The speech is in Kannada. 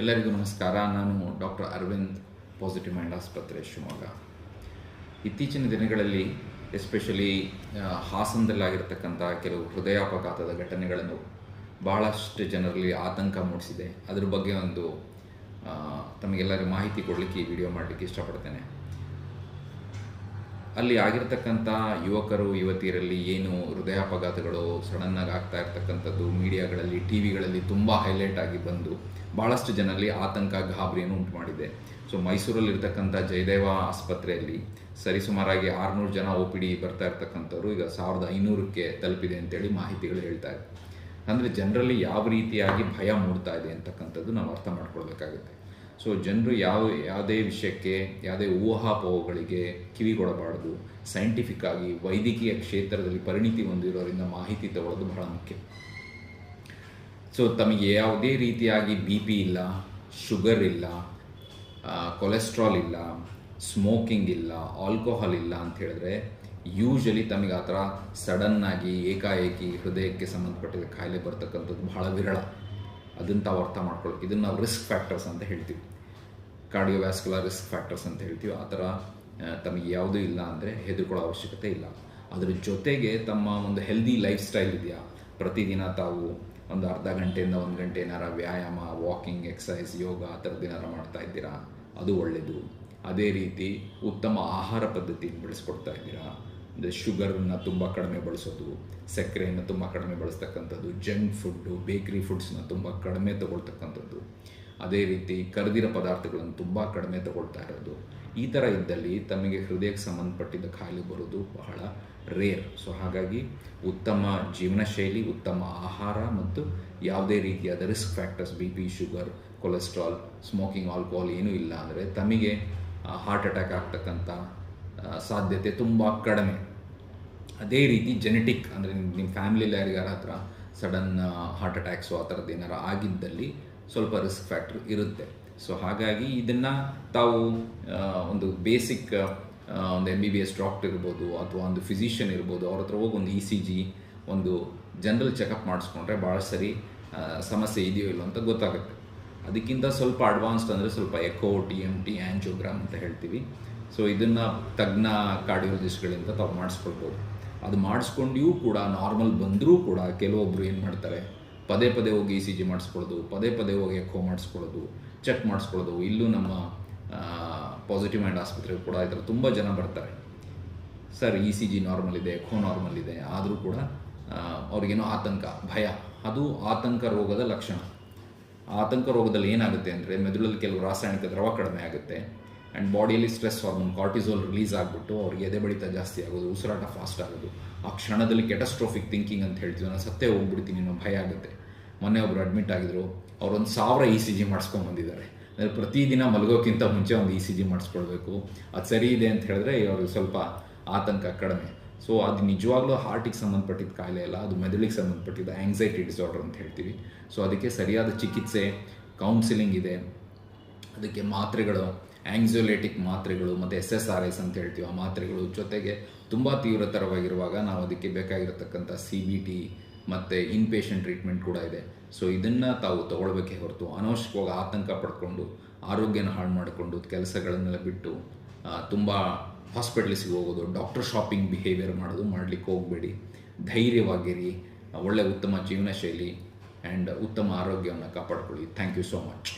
ಎಲ್ಲರಿಗೂ ನಮಸ್ಕಾರ. ನಾನು ಡಾಕ್ಟರ್ ಅರವಿಂದ್ ಪಾಸಿಟಿವ್ ಮೈಂಡ್ ಆಸ್ಪತ್ರೆ, ಶಿವಮೊಗ್ಗ. ಇತ್ತೀಚಿನ ದಿನಗಳಲ್ಲಿ ಎಸ್ಪೆಷಲಿ ಹಾಸನದಲ್ಲಾಗಿರ್ತಕ್ಕಂಥ ಕೆಲವು ಹೃದಯಾಪಘಾತದ ಘಟನೆಗಳನ್ನು ಬಹಳಷ್ಟು ಜನರಲ್ಲಿ ಆತಂಕ ಮೂಡಿಸಿದೆ. ಅದ್ರ ಬಗ್ಗೆ ಒಂದು ತಮಗೆಲ್ಲರಿಗೂ ಮಾಹಿತಿ ಕೊಡಲಿಕ್ಕೆ ವಿಡಿಯೋ ಮಾಡಲಿಕ್ಕೆ ಇಷ್ಟಪಡ್ತೇನೆ. ಅಲ್ಲಿ ಆಗಿರ್ತಕ್ಕಂಥ ಯುವಕರು ಯುವತಿಯರಲ್ಲಿ ಏನು ಹೃದಯಾಪಘಾತಗಳು ಸಡನ್ನಾಗಿ ಆಗ್ತಾ ಇರ್ತಕ್ಕಂಥದ್ದು, ಮೀಡಿಯಾಗಳಲ್ಲಿ ಟಿ ವಿಗಳಲ್ಲಿ ತುಂಬ ಹೈಲೈಟ್ ಆಗಿ ಬಂದು ಭಾಳಷ್ಟು ಜನರಲ್ಲಿ ಆತಂಕ, ಗಾಬರಿಯನ್ನು ಉಂಟು ಮಾಡಿದೆ ಸೊ, ಮೈಸೂರಲ್ಲಿರ್ತಕ್ಕಂಥ ಜಯದೇವ ಆಸ್ಪತ್ರೆಯಲ್ಲಿ ಸರಿಸುಮಾರಾಗಿ ಆರುನೂರು ಜನ ಒ ಪಿ ಡಿ ಬರ್ತಾ ಇರ್ತಕ್ಕಂಥವ್ರು ಈಗ ಸಾವಿರದ ಐನೂರಕ್ಕೆ ತಲುಪಿದೆ ಅಂತೇಳಿ ಮಾಹಿತಿಗಳು ಹೇಳ್ತಾ ಇದೆ ಅಂದರೆ ಜನರಲ್ಲಿ ಯಾವ ರೀತಿಯಾಗಿ ಭಯ ಮೂಡ್ತಾ ಇದೆ ಅಂತಕ್ಕಂಥದ್ದು ನಾವು ಅರ್ಥ ಮಾಡ್ಕೊಳ್ಬೇಕಾಗುತ್ತೆ. ಸೊ ಜನರು ಯಾವ, ಯಾವುದೇ ವಿಷಯಕ್ಕೆ, ಯಾವುದೇ ಊಹಾಪೋಹಗಳಿಗೆ ಕಿವಿಗೊಡಬಾರದು ಸೈಂಟಿಫಿಕ್ ಆಗಿ ವೈದ್ಯಕೀಯ ಕ್ಷೇತ್ರದಲ್ಲಿ ಪರಿಣಿತಿ ಹೊಂದಿರೋರಿಂದ ಮಾಹಿತಿ ತಗೊಳ್ಳೋದು ಬಹಳ ಮುಖ್ಯ. ಸೊ ತಮಗೆ ಯಾವುದೇ ರೀತಿಯಾಗಿ ಬಿ ಪಿ ಇಲ್ಲ, ಶುಗರ್ ಇಲ್ಲ ಕೊಲೆಸ್ಟ್ರಾಲ್ ಇಲ್ಲ ಸ್ಮೋಕಿಂಗ್ ಇಲ್ಲ ಆಲ್ಕೋಹಾಲ್ ಇಲ್ಲ ಅಂತ ಹೇಳಿದ್ರೆ ಯೂಶಲಿ ತಮಗೆ ಆ ಥರ ಸಡನ್ನಾಗಿ ಏಕಾಏಕಿ ಹೃದಯಕ್ಕೆ ಸಂಬಂಧಪಟ್ಟಿದ ಕಾಯಿಲೆ ಬರ್ತಕ್ಕಂಥದ್ದು ಬಹಳ ವಿರಳ. ಅದನ್ನು ತಾವು ಅರ್ಥ ಮಾಡ್ಕೊಳ್ಳಿ ಇದನ್ನು ನಾವು ರಿಸ್ಕ್ ಫ್ಯಾಕ್ಟರ್ಸ್ ಅಂತ ಹೇಳ್ತೀವಿ. ಕಾರ್ಡಿಯೋವ್ಯಾಸ್ಕುಲರ್ ರಿಸ್ಕ್ ಫ್ಯಾಕ್ಟರ್ಸ್ ಅಂತ ಹೇಳ್ತೀವಿ. ಆ ಥರ ತಮಗೆ ಯಾವುದೂ ಇಲ್ಲ ಅಂದರೆ ಹೆದರ್ಕೊಳ್ಳೋ ಅವಶ್ಯಕತೆ ಇಲ್ಲ. ಅದರ ಜೊತೆಗೆ ತಮ್ಮ ಒಂದು ಹೆಲ್ದಿ ಲೈಫ್ ಸ್ಟೈಲ್ ಇದೆಯಾ? ಪ್ರತಿದಿನ ತಾವು ಒಂದು ಅರ್ಧ ಗಂಟೆಯಿಂದ ಒಂದು ಗಂಟೆ ಏನಾರ ವ್ಯಾಯಾಮ ವಾಕಿಂಗ್ ಎಕ್ಸಸೈಸ್ ಯೋಗ ಆ ಥರದ್ದು ಏನಾರ ಮಾಡ್ತಾ ಇದ್ದೀರಾ? ಅದು ಒಳ್ಳೆಯದು ಅದೇ ರೀತಿ ಉತ್ತಮ ಆಹಾರ ಪದ್ಧತಿಯನ್ನು ಬೆಳೆಸ್ಕೊಡ್ತಾ ಇದ್ದೀರಾ? ಅಂದರೆ ಶುಗರನ್ನ ತುಂಬ ಕಡಿಮೆ ಬಳಸೋದು, ಸಕ್ಕರೆಯನ್ನು ತುಂಬ ಕಡಿಮೆ ಬಳಸ್ತಕ್ಕಂಥದ್ದು ಜಂಕ್ ಫುಡ್ಡು ಬೇಕ್ರಿ ಫುಡ್ಸ್ನ ತುಂಬ ಕಡಿಮೆ ತಗೊಳ್ತಕ್ಕಂಥದ್ದು. ಅದೇ ರೀತಿ ಕರೆದಿರೋ ಪದಾರ್ಥಗಳನ್ನು ತುಂಬ ಕಡಿಮೆ ತಗೊಳ್ತಾ ಇರೋದು. ಈ ಥರ ಇದ್ದಲ್ಲಿ ತಮಗೆ ಹೃದಯಕ್ಕೆ ಸಂಬಂಧಪಟ್ಟಿದ್ದ ಖಾಯಿಲೆ ಬರೋದು ಬಹಳ ರೇರ್ ಸೊ ಹಾಗಾಗಿ ಉತ್ತಮ ಜೀವನ ಶೈಲಿ, ಉತ್ತಮ ಆಹಾರ ಮತ್ತು ಯಾವುದೇ ರೀತಿಯಾದ risk factors B P sugar cholesterol smoking alcohol ಏನೂ ಇಲ್ಲ ಅಂದರೆ ತಮಗೆ ಹಾರ್ಟ್ ಅಟ್ಯಾಕ್ ಆಗ್ತಕ್ಕಂಥ ಸಾಧ್ಯತೆ ತುಂಬ ಕಡಿಮೆ. ಅದೇ ರೀತಿ ಜೆನೆಟಿಕ್ ಅಂದರೆ ನಿಮ್ಮ ಫ್ಯಾಮಿಲಿಲಿ ಯಾರಿಗಾರ ಹತ್ರ ಸಡನ್ ಹಾರ್ಟ್ ಅಟ್ಯಾಕ್ಸು ಆ ಥರದ್ದು ಏನಾರು ಆಗಿದ್ದಲ್ಲಿ ಸ್ವಲ್ಪ ರಿಸ್ಕ್ ಫ್ಯಾಕ್ಟ್ರ್ ಇರುತ್ತೆ. ಸೊ ಹಾಗಾಗಿ ಇದನ್ನು ತಾವು ಒಂದು ಬೇಸಿಕ್ ಒಂದು M B B S doctor ಇರ್ಬೋದು ಅಥವಾ ಒಂದು ಫಿಸಿಷಿಯನ್ ಇರ್ಬೋದು ಅವ್ರ ಹತ್ರ ಹೋಗಿ ಒಂದು ಇ ಸಿ ಜಿ ಒಂದು ಜನರಲ್ ಚೆಕಪ್ ಮಾಡಿಸ್ಕೊಂಡ್ರೆ ಭಾಳ ಸರಿ ಸಮಸ್ಯೆ ಇದೆಯೋ ಇಲ್ಲೋ ಅಂತ ಗೊತ್ತಾಗುತ್ತೆ. ಅದಕ್ಕಿಂತ ಸ್ವಲ್ಪ ಅಡ್ವಾನ್ಸ್ಡ್ ಅಂದರೆ ಸ್ವಲ್ಪ echo T M T angiogram ಅಂತ ಹೇಳ್ತೀವಿ. ಸೊ ಇದನ್ನು ತಜ್ಞ ಕಾರ್ಡಿಯೋಲಜಿಸ್ಟ್ಗಳಿಂದ ತಾವು ಮಾಡಿಸ್ಕೊಳ್ಬೋದು. ಅದು ಮಾಡಿಸ್ಕೊಂಡಿಯೂ ಕೂಡ ನಾರ್ಮಲ್ ಬಂದರೂ ಕೂಡ ಕೆಲವೊಬ್ಬರು ಏನು ಮಾಡ್ತಾರೆ, ಪದೇ ಪದೇ ಹೋಗಿ ಇ ಸಿ ಜಿ ಮಾಡಿಸ್ಕೊಳ್ಳೋದು, ಪದೇ ಪದೇ ಹೋಗಿ ಎಕೋ ಮಾಡಿಸ್ಕೊಳ್ಳೋದು, ಚೆಕ್ ಮಾಡಿಸ್ಕೊಳ್ಳೋದು, ಇಲ್ಲೂ ನಮ್ಮ ಪಾಸಿಟಿವ್ ಮೈಂಡ್ ಆಸ್ಪತ್ರೆಗೆ ಕೂಡ ಈ ಥರ ತುಂಬ ಜನ ಬರ್ತಾರೆ. Sir E C G normal ಇದೆ, ಎಕೋ ನಾರ್ಮಲ್ ಇದೆ, ಆದರೂ ಕೂಡ ಅವ್ರಿಗೇನೋ ಆತಂಕ, ಭಯ, ಅದು ಆತಂಕ ರೋಗದ ಲಕ್ಷಣ. ಆತಂಕ ರೋಗದಲ್ಲಿ ಏನಾಗುತ್ತೆ ಅಂದರೆ, ಮೆದುಳಲ್ಲಿ ಕೆಲವು ರಾಸಾಯನಿಕ ದ್ರವ ಕಡಿಮೆ ಆಗುತ್ತೆ. ಆ್ಯಂಡ್ ಬಾಡಿಯಲ್ಲಿ ಸ್ಟ್ರೆಸ್ ಹಾರ್ಮೋನ್ ಕಾರ್ಟಿಸೋಲ್ ರಿಲೀಸ್ ಆಗಿಬಿಟ್ಟು ಅವ್ರಿಗೆ ಎದೆ ಬಡಿತ ಜಾಸ್ತಿ ಆಗೋದು, ಉಸಿರಾಟ ಫಾಸ್ಟ್ ಆಗೋದು. ಆ ಕ್ಷಣದಲ್ಲಿ ಕೆಟಸ್ಟ್ರೋಫಿಕ್ ಥಿಂಕಿಂಗ್ ಅಂತ ಹೇಳ್ತೀವಿ ನಾನು ಸತ್ತೇ ಹೋಗ್ಬಿಡ್ತೀನಿ ಅನ್ನೋ ಭಯ ಆಗುತ್ತೆ. ಮೊನ್ನೆ ಒಬ್ರು ಅಡ್ಮಿಟ್ ಆಗಿದ್ರು, ಅವ್ರೊಂದು ಸಾವಿರ ಇ ಸಿ ಜಿ ಮಾಡಿಸ್ಕೊಂಡು ಬಂದಿದ್ದಾರೆ. ಅಂದರೆ ಪ್ರತಿದಿನ ಮಲಗೋಕ್ಕಿಂತ ಮುಂಚೆ ಒಂದು ಇ ಸಿ ಜಿ ಮಾಡಿಸ್ಕೊಳ್ಬೇಕು. ಅದು ಸರಿ ಇದೆ ಅಂತ ಹೇಳಿದ್ರೆ ಅವ್ರಿಗೆ ಸ್ವಲ್ಪ ಆತಂಕ ಕಡಿಮೆ. ಸೊ ಅದು ನಿಜವಾಗ್ಲೂ ಹಾರ್ಟಿಗೆ ಸಂಬಂಧಪಟ್ಟಿದ್ದ ಕಾಯಿಲೆ ಅಲ್ಲ, ಅದು ಮೆದುಳಿಗೆ ಸಂಬಂಧಪಟ್ಟಿದ್ದ ಆ್ಯಂಗ್ಸೈಟಿ ಡಿಸಾರ್ಡರ್ ಅಂತ ಹೇಳ್ತೀವಿ. ಸೊ ಅದಕ್ಕೆ ಸರಿಯಾದ ಚಿಕಿತ್ಸೆ ಕೌನ್ಸಿಲಿಂಗ್ ಇದೆ. ಅದಕ್ಕೆ ಮಾತ್ರೆಗಳು ಆಂಗ್ಸೋಲೇಟಿಕ್ ಮಾತ್ರೆಗಳು ಮತ್ತು ಎಸ್ ಎಸ್ ಆರ್ ಎಸ್ ಅಂತ ಹೇಳ್ತೀವಿ ಆ ಮಾತ್ರೆಗಳು ಜೊತೆಗೆ ತುಂಬ ತೀವ್ರತರವಾಗಿರುವಾಗ ನಾವು ಅದಕ್ಕೆ ಬೇಕಾಗಿರತಕ್ಕಂಥ ಸಿ ಬಿ ಟಿ ಮತ್ತು ಇನ್ ಪೇಷಂಟ್ ಟ್ರೀಟ್ಮೆಂಟ್ ಕೂಡ ಇದೆ. ಸೊ ಇದನ್ನು ತಾವು ತಗೊಳ್ಬೇಕೇ ಹೊರತು ಅನವಶ್ಯಕವಾಗಿ ಆತಂಕ ಪಡ್ಕೊಂಡು, ಆರೋಗ್ಯನ ಹಾಳು ಮಾಡಿಕೊಂಡು ಕೆಲಸಗಳನ್ನೆಲ್ಲ ಬಿಟ್ಟು ತುಂಬ ಹಾಸ್ಪಿಟಲ್ಸಿಗೆ ಹೋಗೋದು ಡಾಕ್ಟರ್ ಶಾಪಿಂಗ್ ಬಿಹೇವಿಯರ್ ಮಾಡೋದು ಮಾಡಲಿಕ್ಕೆ ಹೋಗಬೇಡಿ. ಧೈರ್ಯವಾಗಿರಿ, ಒಳ್ಳೆ ಉತ್ತಮ ಜೀವನ ಶೈಲಿ ಆ್ಯಂಡ್ ಉತ್ತಮ ಆರೋಗ್ಯವನ್ನು ಕಾಪಾಡ್ಕೊಳ್ಳಿ. Thank you so much